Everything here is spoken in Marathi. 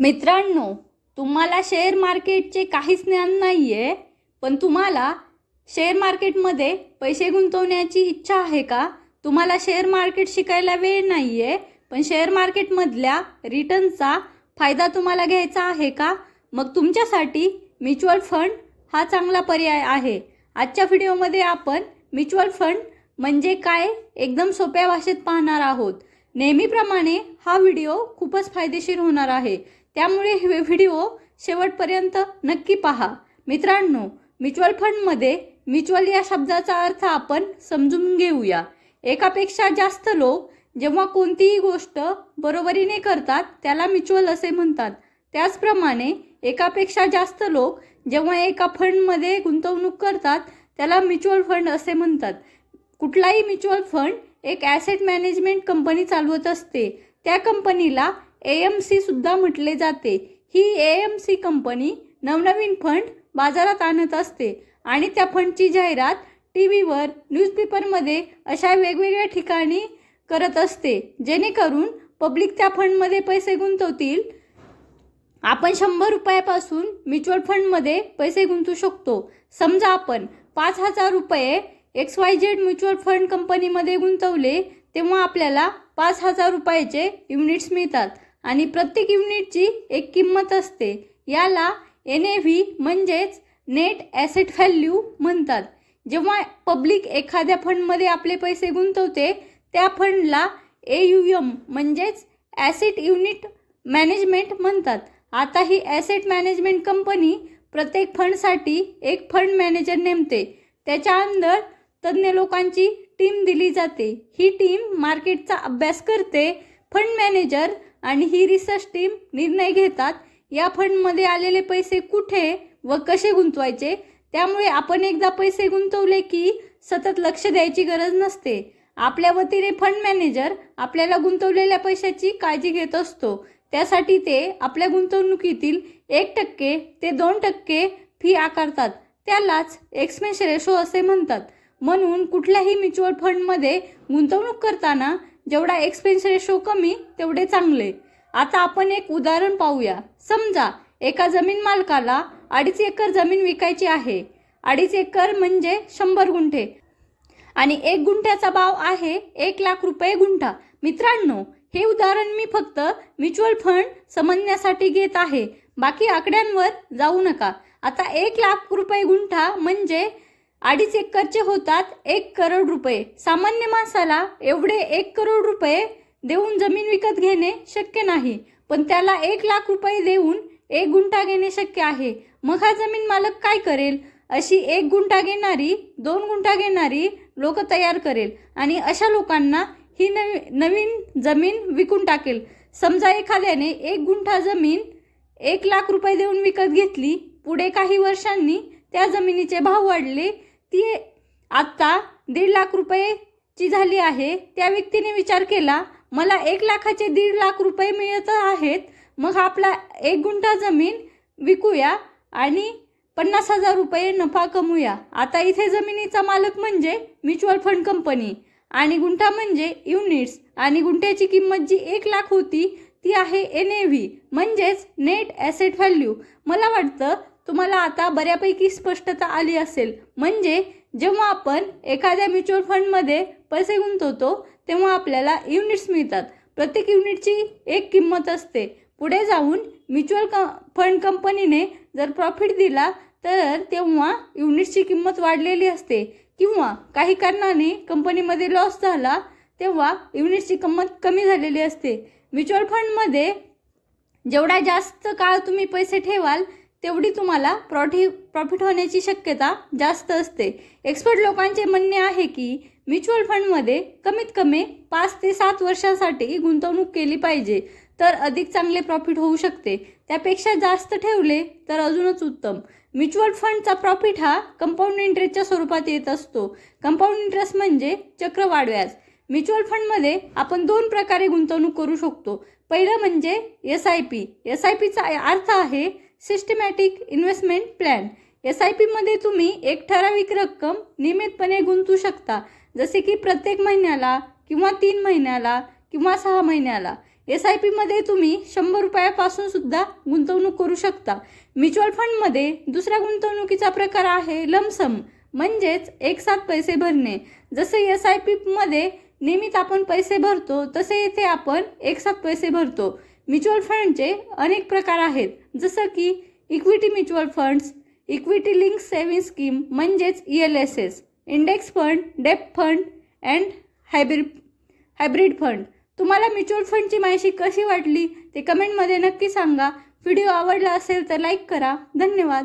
मित्रांनो तुम्हाला शेअर मार्केटचे काहीच ज्ञान नाही आहे पण तुम्हाला शेअर मार्केटमध्ये पैसे गुंतवण्याची इच्छा आहे का? तुम्हाला शेअर मार्केट शिकायला वेळ नाही आहे पण शेअर मार्केटमधल्या रिटर्नचा फायदा तुम्हाला घ्यायचा आहे का? मग तुमच्यासाठी म्युच्युअल फंड हा चांगला पर्याय आहे. आजच्या व्हिडिओमध्ये आपण म्युच्युअल फंड म्हणजे काय एकदम सोप्या भाषेत पाहणार आहोत. नेहमीप्रमाणे हा व्हिडिओ खूपच फायदेशीर होणार आहे. त्यामुळे हे व्हिडिओ शेवटपर्यंत नक्की पहा. मित्रांनो म्युच्युअल फंडमध्ये म्युच्युअल या शब्दाचा अर्थ आपण समजून घेऊया. एकापेक्षा जास्त लोक जेव्हा कोणतीही गोष्ट बरोबरीने करतात त्याला म्युच्युअल असे म्हणतात. त्याचप्रमाणे एकापेक्षा जास्त लोक जेव्हा एका फंडमध्ये गुंतवणूक करतात त्याला म्युच्युअल फंड असे म्हणतात. कुठलाही म्युच्युअल फंड एक ॲसेट मॅनेजमेंट कंपनी चालवत असते. त्या कंपनीला ए एम सी सुद्धा म्हटले जाते. ही ए एम सी कंपनी नवनवीन फंड बाजारात आणत असते आणि त्या फंडची जाहिरात टी व्हीवर न्यूजपेपरमध्ये अशा वेगवेगळ्या ठिकाणी करत असते. जेणेकरून पब्लिक त्या फंडमध्ये पैसे गुंतवतील. आपण शंभर रुपयापासून म्युच्युअल फंडमध्ये पैसे गुंतवू शकतो. समजा आपण पाच हजार रुपये X Y Z mutual fund कंपनीमध्ये गुंतवले तेव्हा आपल्याला पाच हजार रुपयाचे युनिट्स मिळतात. आणि प्रत्येक युनिटची एक किंमत असते. याला एन ए व्ही म्हणजेच नेट ॲसेट व्हॅल्यू म्हणतात. जेव्हा पब्लिक एखाद्या फंडमध्ये आपले पैसे गुंतवते त्या फंडला ए यू एम म्हणजेच ॲसेट युनिट मॅनेजमेंट म्हणतात. आता ही ॲसेट मॅनेजमेंट कंपनी प्रत्येक फंडसाठी एक फंड मॅनेजर नेमते. त्याच्या अंदर तज्ज्ञ लोकांची टीम दिली जाते. ही टीम मार्केटचा अभ्यास करते. फंड मॅनेजर आणि ही रिसर्च टीम निर्णय घेतात या फंडमध्ये आलेले पैसे कुठे व कसे गुंतवायचे? त्यामुळे आपण एकदा पैसे गुंतवले की सतत लक्ष द्यायची गरज नसते. आपल्या वतीने फंड मॅनेजर आपल्याला गुंतवलेल्या पैशाची काळजी घेत असतो. त्यासाठी ते आपल्या गुंतवणुकीतील एक टक्के ते दोन टक्के फी आकारतात. त्यालाच एक्सपेन्स रेशो असे म्हणतात. म्हणून कुठल्याही म्युच्युअल फंडमध्ये गुंतवणूक करताना जेवढा एक्सपेन्स रेशो कमी तेवढे चांगले. आता आपण एक उदाहरण पाहूया. समजा एका जमीन मालकाला अडीच एकर जमीन विकायची आहे. अडीच एकर म्हणजे शंभर गुंठे. आणि एक गुंठ्याचा भाव आहे एक लाख रुपये गुंठा. मित्रांनो हे उदाहरण मी फक्त म्युच्युअल फंड समजण्यासाठी घेत आहे. बाकी आकड्यांवर जाऊ नका. आता एक लाख रुपये गुंठा म्हणजे अडीच एकरचे होतात एक करोड रुपये. सामान्य माणसाला एवढे एक करोड रुपये देऊन जमीन विकत घेणे शक्य नाही पण त्याला एक लाख रुपये देऊन एक गुंठा घेणे शक्य आहे. मग हा जमीन मालक काय करेल? अशी एक गुंठा घेणारी दोन गुंठा घेणारी लोक तयार करेल आणि अशा लोकांना ही नवी नवीन जमीन विकून टाकेल. समजा एखाद्याने एक गुंठा जमीन एक लाख रुपये देऊन विकत घेतली पुढे काही वर्षांनी त्या जमिनीचे भाव वाढले ती आत्ता दीड लाख रुपयेची झाली आहे. त्या व्यक्तीने विचार केला मला एक लाखाचे दीड लाख रुपये मिळत आहेत. मग आपला एक गुंठा जमीन विकूया आणि पन्नास हजार रुपये नफा कमवूया. आता इथे जमिनीचा मालक म्हणजे म्युच्युअल फंड कंपनी आणि गुंठा म्हणजे युनिट्स आणि गुंठ्याची किंमत जी एक लाख होती ती आहे एन ए व्ही म्हणजेच नेट ॲसेट व्हॅल्यू. मला वाटतं तुम्हाला आता बऱ्यापैकी स्पष्टता आली असेल. म्हणजे जेव्हा आपण एखाद्या म्युच्युअल फंडमध्ये पैसे गुंतवतो तेव्हा आपल्याला युनिट्स मिळतात. प्रत्येक युनिटची एक किंमत असते. पुढे जाऊन म्युच्युअल क फंड कंपनीने जर प्रॉफिट दिला तर तेव्हा युनिट्सची किंमत वाढलेली असते. किंवा काही कारणाने कंपनीमध्ये लॉस झाला तेव्हा युनिट्सची किंमत कमी झालेली असते. म्युच्युअल फंडमध्ये जेवढा जास्त काळ तुम्ही पैसे ठेवाल तेवढी तुम्हाला प्रॉठी प्रॉफिट होण्याची शक्यता जास्त असते. एक्सपर्ट लोकांचे म्हणणे आहे की म्युच्युअल फंडमध्ये कमीत कमी पाच ते सात वर्षांसाठी गुंतवणूक केली पाहिजे तर अधिक चांगले प्रॉफिट होऊ शकते. त्यापेक्षा जास्त ठेवले तर अजूनच उत्तम. म्युच्युअल फंडचा प्रॉफिट हा कंपाऊंड इंटरेस्टच्या स्वरूपात येत असतो. कंपाऊंड इंटरेस्ट म्हणजे चक्रवाढ व्याज म्युच्युअल फंडमध्ये आपण दोन प्रकारे गुंतवणूक करू शकतो. पहिलं म्हणजे S I P S I पीचा अर्थ आहे systematic investment plan. S I पीमध्ये तुम्ही एक ठराविक रक्कम नियमितपणे गुंतवू शकता. जसे की प्रत्येक महिन्याला किंवा तीन महिन्याला किंवा सहा महिन्याला. एस आय पीमध्ये तुम्ही शंभर रुपयापासून सुद्धा गुंतवणूक करू शकता. म्युच्युअल फंडमध्ये दुसरा गुंतवणुकीचा प्रकार आहे लमसम म्हणजेच एक साथ पैसे भरणे. जसे एस आय पीमध्ये नियमित आपण पैसे भरतो तसे येथे आपण एक साथ पैसे भरतो. म्युच्युअल फंडचे अनेक प्रकार आहेत. जसं की equity mutual funds equity link saving scheme म्हणजेच E L S S index fund debt fund and hybrid hybrid fund. तुम्हाला म्युच्युअल फंडची माहिती कशी वाटली ते कमेंटमध्ये नक्की सांगा. व्हिडिओ आवडला असेल तर लाईक करा. धन्यवाद.